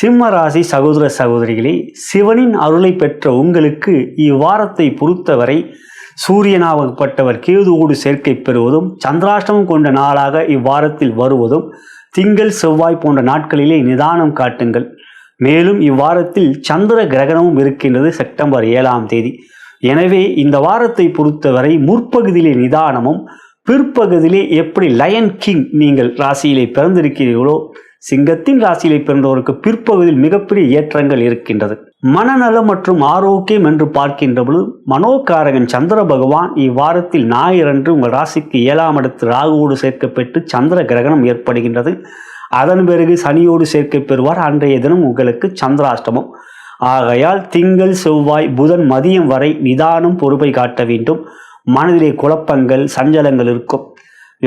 சிம்ம ராசி சகோதர சகோதரிகளே சிவனின் அருளை பெற்ற உங்களுக்கு இவ்வாரத்தை பொறுத்தவரை சூரியனாகப்பட்டவர் கேதுவோடு சேர்க்கை பெறுவதும் சந்திராஷ்டமம் கொண்ட நாளாக இவ்வாரத்தில் வருவதும் திங்கள் செவ்வாய் போன்ற நாட்களிலே நிதானம் காட்டுங்கள். மேலும் இவ்வாரத்தில் சந்திர கிரகணமும் இருக்கின்றது செப்டம்பர் ஏழாம் தேதி. எனவே இந்த வாரத்தை பொறுத்தவரை முற்பகுதியிலே நிதானமும் பிற்பகுதியிலே எப்படி லயன் கிங் நீங்கள் ராசியிலே பிறந்திருக்கிறீர்களோ சிங்கத்தின் ராசியிலே பிறந்தவருக்கு பிற்பகுதியில் மிகப்பெரிய ஏற்றங்கள் இருக்கின்றது. மனநலம் மற்றும் ஆரோக்கியம் என்று பார்க்கின்ற பொழுது மனோகாரகன் சந்திர பகவான் இவ்வாரத்தில் ஞாயிறன்று உங்கள் ராசிக்கு ஏழாம் இடத்து ராகுவோடு சேர்க்கப்பட்டு சந்திர கிரகணம் ஏற்படுகின்றது. அதன் பிறகு சனியோடு சேர்க்கை பெறுவார் அன்றைய தினம் உங்களுக்கு சந்திராஷ்டமம். ஆகையால் திங்கள் செவ்வாய் புதன் மதியம் வரை நிதானம் பொறுப்பை காட்ட வேண்டும். மனதிலே குழப்பங்கள் சஞ்சலங்கள் இருக்கும்.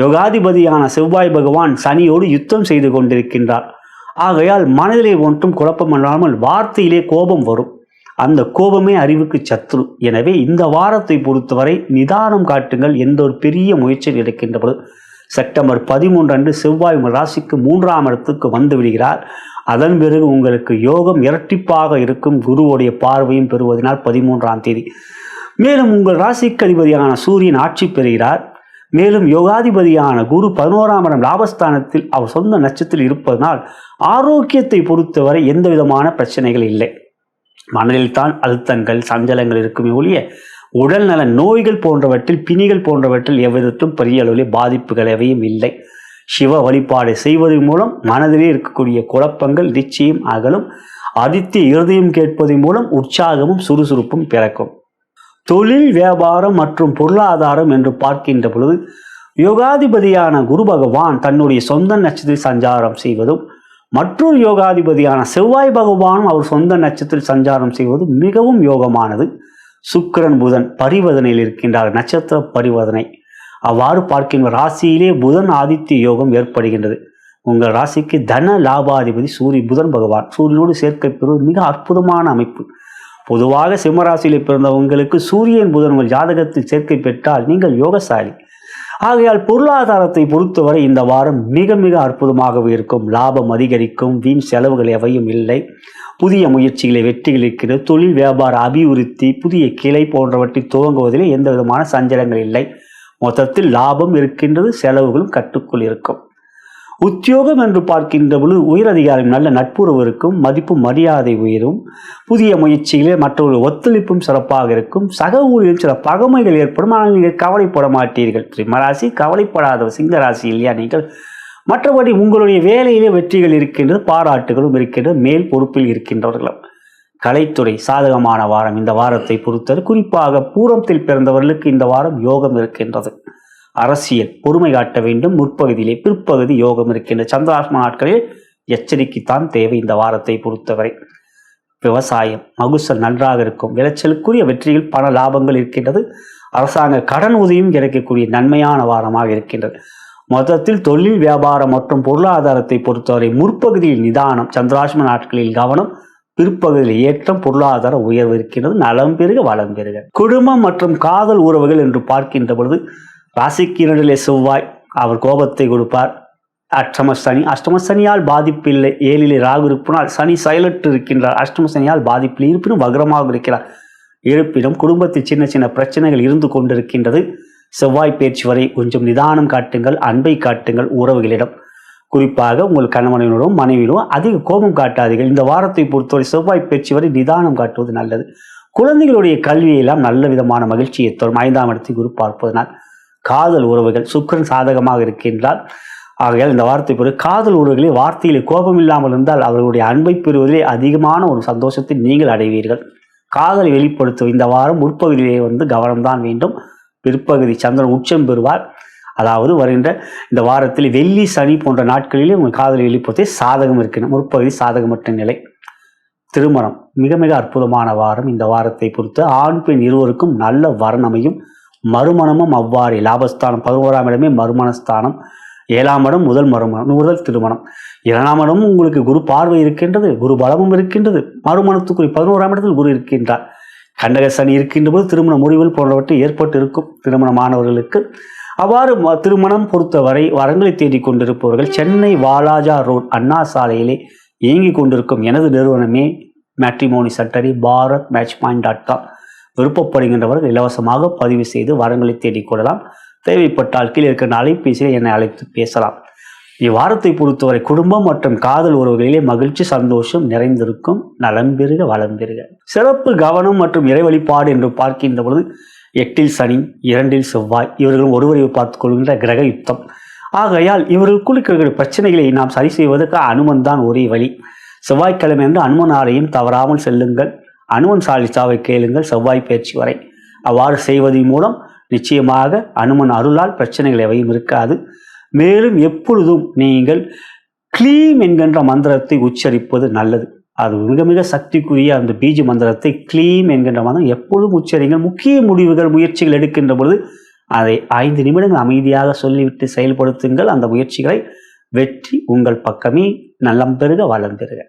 யோகாதிபதியான செவ்வாய் பகவான் சனியோடு யுத்தம் செய்து கொண்டிருக்கின்றார். ஆகையால் மனதிலே ஒன்றும் குழப்பமில்லாமல் வார்த்தையிலே கோபம் வரும். அந்த கோபமே அறிவுக்கு சத்ரு. எனவே இந்த வாரத்தை பொறுத்தவரை நிதானம் காட்டுங்கள். எந்த ஒரு பெரிய முயற்சியில் எடுக்கின்ற பொழுது செப்டம்பர் பதிமூன்று அன்று செவ்வாய் உங்கள் ராசிக்கு மூன்றாம் இடத்துக்கு வந்து விடுகிறார். அதன் பிறகு உங்களுக்கு யோகம் இரட்டிப்பாக இருக்கும். குருவுடைய பார்வையும் பெறுவதனால் பதிமூன்றாம் தேதி. மேலும் உங்கள் ராசிக்கு அதிபதியான சூரியன் ஆட்சி பெறுகிறார். மேலும் யோகாதிபதியான குரு பதினோராம் இடம் லாபஸ்தானத்தில் அவர் சொந்த நட்சத்திரத்தில் இருப்பதனால் ஆரோக்கியத்தை பொறுத்தவரை எந்த விதமான பிரச்சனைகள் இல்லை. மனதில் தான் அழுத்தங்கள் சஞ்சலங்கள் இருக்குமே ஒழிய உடல்நல நோய்கள் போன்றவற்றில் பிணிகள் போன்றவற்றில் எவ்விதத்தும் பெரிய அளவில் பாதிப்புகள் எவையும் இல்லை. சிவ வழிபாடு செய்வதன் மூலம் மனதிலே இருக்கக்கூடிய குழப்பங்கள் நிச்சயம் அகலும். அதித்திய இருதயம் கேட்பதன் மூலம் உற்சாகமும் சுறுசுறுப்பும் பிறக்கும். தொழில் வியாபாரம் மற்றும் பொருளாதாரம் என்று பார்க்கின்ற பொழுது யோகாதிபதியான குரு பகவான் தன்னுடைய சொந்த நட்சத்திரத்தில் சஞ்சாரம் செய்வதும் மற்றொரு யோகாதிபதியான செவ்வாய் பகவானும் அவர் சொந்த நட்சத்திரத்தில் சஞ்சாரம் செய்வதும் மிகவும் யோகமானது. சுக்கிரன் புதன் பரிவதனையில் இருக்கின்றார். நட்சத்திர பரிவதனை. அவ்வாறு பார்க்கின்ற ராசியிலே புதன் ஆதித்ய யோகம் ஏற்படுகின்றது. உங்கள் ராசிக்கு தன லாபாதிபதி சூரிய புதன் பகவான். சூரியனோடு சேர்க்கை பெறுவது மிக அற்புதமான அமைப்பு. பொதுவாக சிம்மராசியில் பிறந்தவங்களுக்கு சூரியன் புதன் உங்கள் ஜாதகத்தில் சேர்க்கை பெற்றால் நீங்கள் யோகசாலி. ஆகையால் பொருளாதாரத்தை பொறுத்தவரை இந்த வாரம் மிக மிக அற்புதமாகவே இருக்கும். லாபம் அதிகரிக்கும். வீண் செலவுகள் எவையும் இல்லை. புதிய முயற்சிகளை வெற்றிகள் இருக்கிறது தொழில் வியாபார அபிவிருத்தி புதிய கிளை போன்றவற்றை துவங்குவதிலே எந்த விதமான சஞ்சலங்கள் இல்லை. மொத்தத்தில் லாபம் இருக்கின்றது செலவுகளும் கட்டுக்குள் இருக்கும். உத்தியோகம் என்று பார்க்கின்ற பொழுது உயரதிகாரம் நல்ல நட்புறவு இருக்கும் மதிப்பு மரியாதை உயரும் புதிய முயற்சிகளில் மற்றவர்கள் ஒத்துழைப்பும் சிறப்பாக இருக்கும் சக ஊழியர் சில பகமைகள் ஏற்படும் ஆனால் நீங்கள் கவலைப்பட மாட்டீர்கள். சிம்மராசி கவலைப்படாத சிங்கராசி இல்லையா நீங்கள்? மற்றபடி உங்களுடைய வேலையிலே வெற்றிகள் இருக்கின்றது பாராட்டுகளும் இருக்கின்றது மேல் பொறுப்பில் இருக்கின்றவர்களும். கலைத்துறை சாதகமான வாரம் இந்த வாரத்தை பொறுத்தது. குறிப்பாக பூரத்தில் பிறந்தவர்களுக்கு இந்த வாரம் யோகம் இருக்கின்றது. அரசியல் பொறுமை காட்ட வேண்டும். முற்பகுதியிலே பிற்பகுதி யோகம் இருக்கின்ற சந்திராஷ்ம நாட்களில் எச்சரிக்கைத்தான் தேவை இந்த வாரத்தை பொறுத்தவரை. விவசாயம் மகுசல் நன்றாக இருக்கும். விளைச்சலுக்குரிய வெற்றியில் பண லாபங்கள் இருக்கின்றது. அரசாங்க கடன் உதவியும் கிடைக்கக்கூடிய நன்மையான வாரமாக இருக்கின்றது. மொத்தத்தில் தொழில் வியாபாரம் மற்றும் பொருளாதாரத்தை பொறுத்தவரை முற்பகுதியில் நிதானம் சந்திராஷ்ம நாட்களில் கவனம் பிற்பகுதியில் ஏற்றம் பொருளாதார உயர்வு இருக்கின்றது. நலம் பெருக வளம் பெருக. குடும்பம் மற்றும் காதல் உறவுகள் என்று பார்க்கின்ற பொழுது ராசிக்கு இரண்டிலே செவ்வாய் அவர் கோபத்தை கொடுப்பார். அஷ்டம சனி அஷ்டம சனியால் பாதிப்பில்லை. ஏழிலே ராகு இருப்பினால் சனி சைலட் இருக்கின்றார். அஷ்டம சனியால் பாதிப்பில் இருப்பினும் வக்ரமாக இருக்கிறார். இருப்பினும் குடும்பத்தில் சின்ன சின்ன பிரச்சனைகள் இருந்து கொண்டிருக்கின்றது. செவ்வாய் பேச்சு வரை கொஞ்சம் நிதானம் காட்டுங்கள் அன்பை காட்டுங்கள் உறவுகளிடம். குறிப்பாக உங்கள் கணவனினோடும் மனைவியிடம் அதிக கோபம் காட்டாதீர்கள். இந்த வாரத்தை பொறுத்தவரை செவ்வாய் பேச்சு வரை நிதானம் காட்டுவது நல்லது. குழந்தைகளுடைய கல்வியெல்லாம் நல்ல விதமான மகிழ்ச்சியை தரும். ஐந்தாம் இடத்தை குரு பார்ப்பதனால். காதல் உறவுகள் சுக்கரன் சாதகமாக இருக்கின்றால் ஆகையால் இந்த வார்த்தை பொறுத்து காதல் உறவுகளே வார்த்தையிலே கோபம் இல்லாமல் இருந்தால் அவர்களுடைய அன்பை பெறுவதிலே அதிகமான ஒரு சந்தோஷத்தை நீங்கள் அடைவீர்கள். காதலை வெளிப்படுத்தும் இந்த வாரம் முற்பகுதியிலே வந்து கவனம்தான் வேண்டும். பிற்பகுதி சந்திரன் உச்சம் பெறுவார். அதாவது வருகின்ற இந்த வாரத்தில் வெள்ளி சனி போன்ற நாட்களிலே உங்கள் காதலை வெளிப்படுத்தி சாதகம் இருக்கின்ற முற்பகுதி சாதகமற்ற நிலை. திருமணம் மிக மிக அற்புதமான வாரம். இந்த வாரத்தை பொறுத்து ஆண் பெண் இருவருக்கும் நல்ல வரணமையும் மறுமணமும் அவ்வாறு. லாபஸ்தானம் பதினோராம் இடமே மறுமணஸ்தானம். ஏழாம் இடம் முதல் மறுமணம் முதல் திருமணம். இரண்டாம் இடமும் உங்களுக்கு குரு பார்வை இருக்கின்றது குரு பலமும் இருக்கின்றது. மறுமணத்துக்குரிய பதினோராம் இடத்தில் குரு இருக்கின்றார். கண்டக சனி இருக்கின்ற போது திருமண முறிவுகள் போன்றவற்றை ஏற்பட்டு இருக்கும் திருமணமானவர்களுக்கு. அவ்வாறு ம- திருமணம் பொறுத்தவரை வரங்களை தேடிக் கொண்டிருப்பவர்கள் சென்னை வாலாஜா ரோட் அண்ணா சாலையிலே இயங்கிக் கொண்டிருக்கும் எனது நிறுவனமே matrimony சட்டரி Bharat match point dot com விருப்பப்படுகின்றவர்கள் இலவசமாக பதிவு செய்து வரங்களை தேடிக்கொள்ளலாம் தேவைப்பட்டால் கீழே இருக்கிற அலைபேசியில் என்னை அழைத்து பேசலாம். இவ்வாரத்தை பொறுத்தவரை குடும்பம் மற்றும் காதல் உறவுகளிலே மகிழ்ச்சி சந்தோஷம் நிறைந்திருக்கும். நலம் பெறுக வளம் பெறுக. சிறப்பு கவனம் மற்றும் இறை வழிபாடு என்று பார்க்கின்ற பொழுது எட்டில் சனி இரண்டில் செவ்வாய் இவர்களும் ஒருவரை பார்த்துக் கொள்கின்ற கிரக யுத்தம். ஆகையால் இவர்களுக்குள் இருக்கிற பிரச்சனைகளை நாம் சரி செய்வதற்கு அனுமன் தான் ஒரே வழி. செவ்வாய்க்கிழமை என்று அனுமன் ஆலயம் தவறாமல் செல்லுங்கள். அனுமன் சாலிசாவை கேளுங்கள் செவ்வாய் பயிற்சி வரை. அவ்வாறு செய்வதன் மூலம் நிச்சயமாக அனுமன் அருளால் பிரச்சனைகள் எவையும் இருக்காது. மேலும் எப்பொழுதும் நீங்கள் க்ளீம் என்கின்ற மந்திரத்தை உச்சரிப்பது நல்லது. அது மிக மிக சக்திக்குரிய அந்த பீஜ மந்திரத்தை க்ளீம் என்கின்ற மந்திரம் எப்பொழுதும் உச்சரிங்கள். முக்கிய முடிவுகள் முயற்சிகள் எடுக்கின்ற பொழுது அதை ஐந்து நிமிடங்கள் அமைதியாக சொல்லிவிட்டு செயல்படுத்துங்கள். அந்த முயற்சிகளை வெற்றி உங்கள் பக்கமே நலம் பெறுக வளம் பெறுக.